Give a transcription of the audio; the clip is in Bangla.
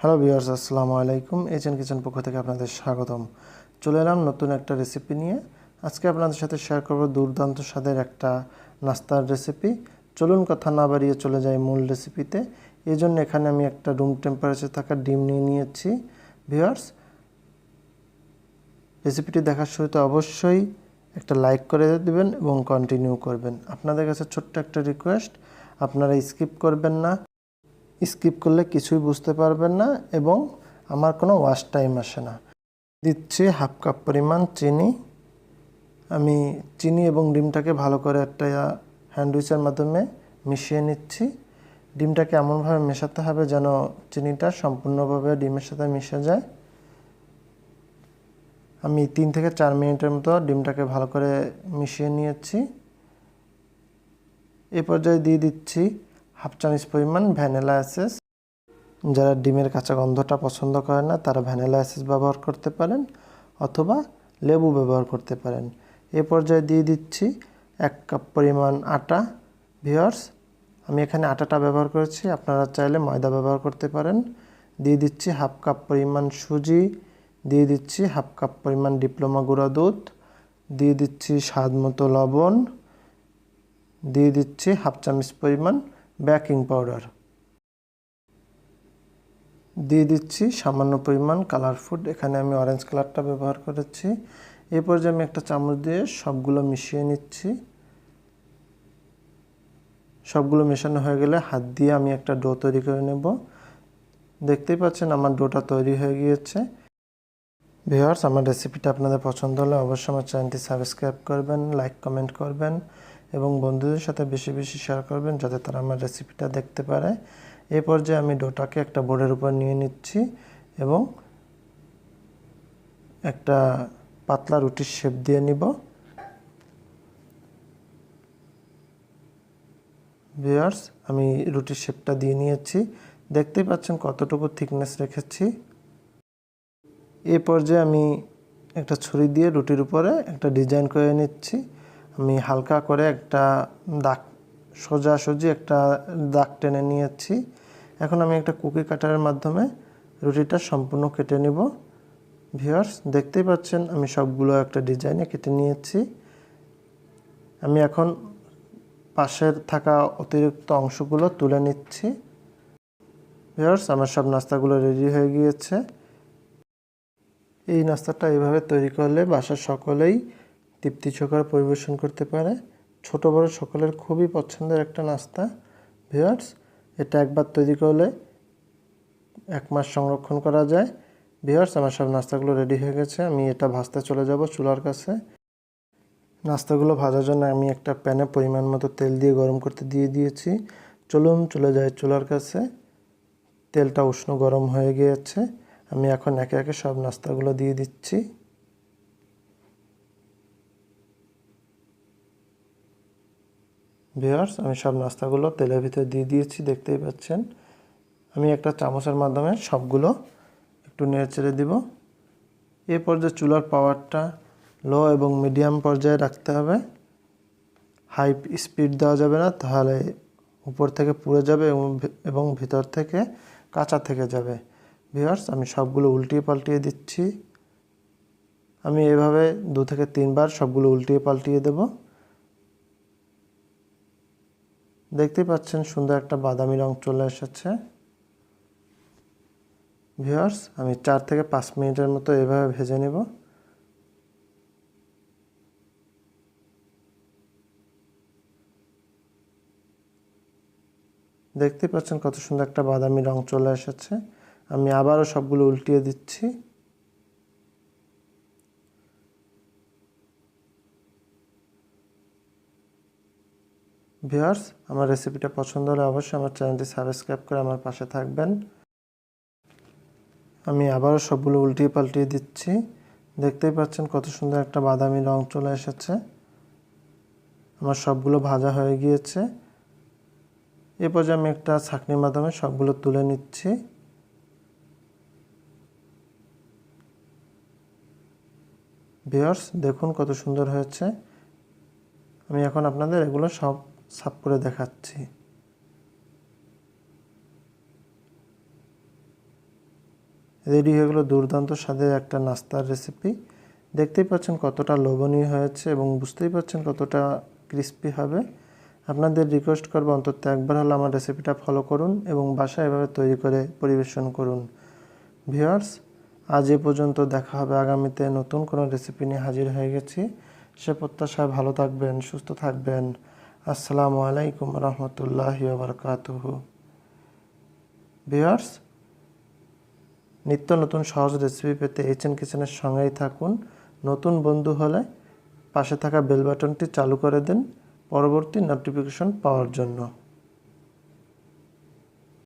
হ্যালো ভিউয়ার্স আসসালামু আলাইকুম। এইচএন কিচেন পক্ষ থেকে আপনাদের স্বাগতম। চলে এলাম নতুন একটা রেসিপি নিয়ে। আজকে আপনাদের সাথে শেয়ার করব দুর্দান্ত স্বাদের একটা নাস্তার রেসিপি চলুন কথা না বাড়িয়ে চলে যাই মূল রেসিপিতে এই জন্য এখানে আমি একটা রুম টেম্পারেচার থাকা ডিম নিয়ে নিয়েছি। ভিউয়ার্স রেসিপিটি দেখার শুরুতে অবশ্যই একটা লাইক করে দেবেন এবং কন্টিনিউ করবেন। আপনাদের কাছে ছোট্ট একটা রিকোয়েস্ট আপনারা স্কিপ করবেন না। স্কিপ করলে কিছুই বুঝতে পারবেন না এবং আমার কোনো ওয়াশ টাইম আসে না। দিচ্ছি হাফ কাপ পরিমাণ চিনি। আমি চিনি এবং ডিমটাকে ভালো করে একটা হ্যান্ডউইচের মাধ্যমে মিশিয়ে নিচ্ছি। ডিমটাকে এমনভাবে মেশাতে হবে যেন চিনিটা সম্পূর্ণভাবে ডিমের সাথে মিশে যায়। আমি তিন থেকে চার মিনিটের মতো ডিমটাকে ভালো করে মিশিয়ে নিয়েছি। এ পর্যায়ে দিয়ে দিচ্ছি হাফ চামচ পরিমাণ ভ্যানিলা এসেস। যারা ডিমের কাঁচা গন্ধটা পছন্দ করে না, তারা ভ্যানিলা এসেস ব্যবহার করতে পারেন অথবা লেবু ব্যবহার করতে পারেন। এ পর্যায়ে দিয়ে দিচ্ছি এক কাপ পরিমাণ আটা। ভিওর্স আমি এখানে আটাটা ব্যবহার করেছি, আপনারা চাইলে ময়দা ব্যবহার করতে পারেন। দিয়ে দিচ্ছি হাফ কাপ পরিমাণ সুজি। দিয়ে দিচ্ছি হাফ কাপ পরিমাণ ডিপ্লোমা গুঁড়া দুধ। দিয়ে দিচ্ছি স্বাদ মতো লবণ। দিয়ে দিচ্ছি হাফ চামচ পরিমাণ বেকিং পাউডার। দিয়ে দিচ্ছি সামান্য পরিমাণ কালার ফুড। এখানে আমি অরেঞ্জ কালারটা ব্যবহার করেছি। এই পর্যায়ে আমি একটা চামচ দিয়ে সবগুলো মিশিয়ে নিচ্ছি। সবগুলো মেশানো হয়ে গেলে হাত দিয়ে আমি একটা ডো তৈরি করে নেব। দেখতেই পাচ্ছেন আমার ডোটা তৈরি হয়ে গিয়েছে। ভিওয়ার্স আমার রেসিপিটা আপনাদের পছন্দ হলে অবশ্যই আমার চ্যানেলটি সাবস্ক্রাইব করবেন, লাইক, কমেন্ট করবেন। এবং বন্ধুদের সাথে বেশি বেশি শেয়ার করবেন যাতে তারা আমার রেসিপিটা দেখতে পারে। এই পর্যায়ে আমি ডোটাকে একটা বোর্ডের উপর নিয়ে নিচ্ছি এবং একটা পাতলা রুটির শেপ দিয়ে নিব। ভিউয়ার্স আমি রুটির শেপটা দিয়ে নিয়েছি। দেখতেই পাচ্ছেন কতটুকু থিকনেস রেখেছি। এই পর্যায়ে আমি একটা ছুরি দিয়ে রুটির উপরে একটা ডিজাইন করে নিচ্ছি। আমি হালকা করে একটা দাগ সোজাসুজি একটা দাগ টেনে নিয়েছি। এখন আমি একটা কুকি কাটারের মাধ্যমে রুটিটা সম্পূর্ণ কেটে নিব। ভিউয়ার্স, দেখতেই পাচ্ছেন আমি সবগুলো একটা ডিজাইনে কেটে নিয়েছি। আমি এখন পাশের থাকা অতিরিক্ত অংশগুলো তুলে নিচ্ছি। ভিউয়ার্স, আমার সব নাস্তাগুলো রেডি হয়ে গিয়েছে। এই নাস্তাটা এইভাবে তৈরি করলে বাসার সকলেই তৃপ্তি সহকারে পরিবেশন করতে পারে। ছোট বড় সকলের খুবই পছন্দের একটা নাস্তা। ভিউয়ার্স এটা একবার তৈরি করলে এক মাস সংরক্ষণ করা যায়। ভিউয়ার্স আমার সব নাস্তাগুলো রেডি হয়ে গেছে। আমি এটা ভাজতে চলে যাব চুলার কাছে। নাস্তাগুলো ভাজার জন্য আমি একটা প্যানে পরিমাণ মতো তেল দিয়ে গরম করতে দিয়ে দিয়েছি। চলুন চলে যায় চুলার কাছে। তেলটা উষ্ণ গরম হয়ে গিয়েছে। আমি এখন একে একে সব নাস্তাগুলো দিয়ে দিচ্ছি। ভিওয়ার্স আমি সব নাস্তাগুলো তেলের ভিতরে দিয়ে দিয়েছি, দেখতেই পাচ্ছেন। আমি একটা চামচের মাধ্যমে সবগুলো একটু নেড়ে চেড়ে দিব। এ পর্যায়ে চুলার পাওয়ারটা লো এবং মিডিয়াম পর্যায়ে রাখতে হবে। হাই স্পিড দেওয়া যাবে না, তাহলে উপর থেকে পুড়ে যাবে এবং ভিতর থেকে কাঁচা থেকে যাবে। ভিওয়ার্স আমি সবগুলো উল্টিয়ে পাল্টিয়ে দিচ্ছি। আমি এভাবে দু থেকে তিনবার সবগুলো উল্টিয়ে পাল্টিয়ে দেব। দেখতেই পাচ্ছেন সুন্দর একটা বাদামি রং চলে এসেছে। ভিওয়ার্স আমি চার থেকে পাঁচ মিনিটের মতো এভাবে ভেজে নেব। দেখতে পাচ্ছেন কত সুন্দর একটা বাদামি রং চলে এসেছে। আমি আবারও সবগুলো উল্টিয়ে দিচ্ছি। ভিউয়ার্স, আমার রেসিপিটা পছন্দ হলে অবশ্যই আমার চ্যানেলটি সাবস্ক্রাইব করে আমার পাশে থাকবেন। আমি আবারও সবগুলো উল্টিয়ে পাল্টিয়ে দিচ্ছি। দেখতেই পাচ্ছেন কত সুন্দর একটা বাদামি রং চলে এসেছে। আমার সবগুলো ভাজা হয়ে গিয়েছে। এ পর্যায়ে আমি একটা ছাঁকনির মাধ্যমে সবগুলো তুলে নিচ্ছি। ভিওর্স দেখুন কত সুন্দর হয়েছে। আমি এখন আপনাদের এগুলো সব সাফ করে দেখাচ্ছি। রেডি হয়ে গেলো দুর্দান্ত স্বাদের একটা নাস্তার রেসিপি দেখতেই পাচ্ছেন কতটা লোভনীয় হয়েছে এবং বুঝতেই পাচ্ছেন কতটা ক্রিস্পি হবে। আপনাদের রিকোয়েস্ট করব অন্তত একবার হলে আমার রেসিপিটা ফলো করুন এবং বাসায় এভাবে তৈরি করে পরিবেশন করুন। ভিওয়ার্স আজ এ পর্যন্ত দেখা হবে আগামীতে নতুন কোনো রেসিপি নিয়ে হাজির হয়ে গেছি। সে প্রত্যাশায় ভালো থাকবেন, সুস্থ থাকবেন। আসসালামু আলাইকুম রহমতুল্লাহ বারকাতুহু। বিয়ার্স নিত্য নতুন সহজ রেসিপি পেতে এইচএন কিচেনের সঙ্গেই থাকুন। নতুন বন্ধু হলে পাশে থাকা বেল বাটনটি চালু করে দিন। পরবর্তী নোটিফিকেশন পাওয়ার জন্য।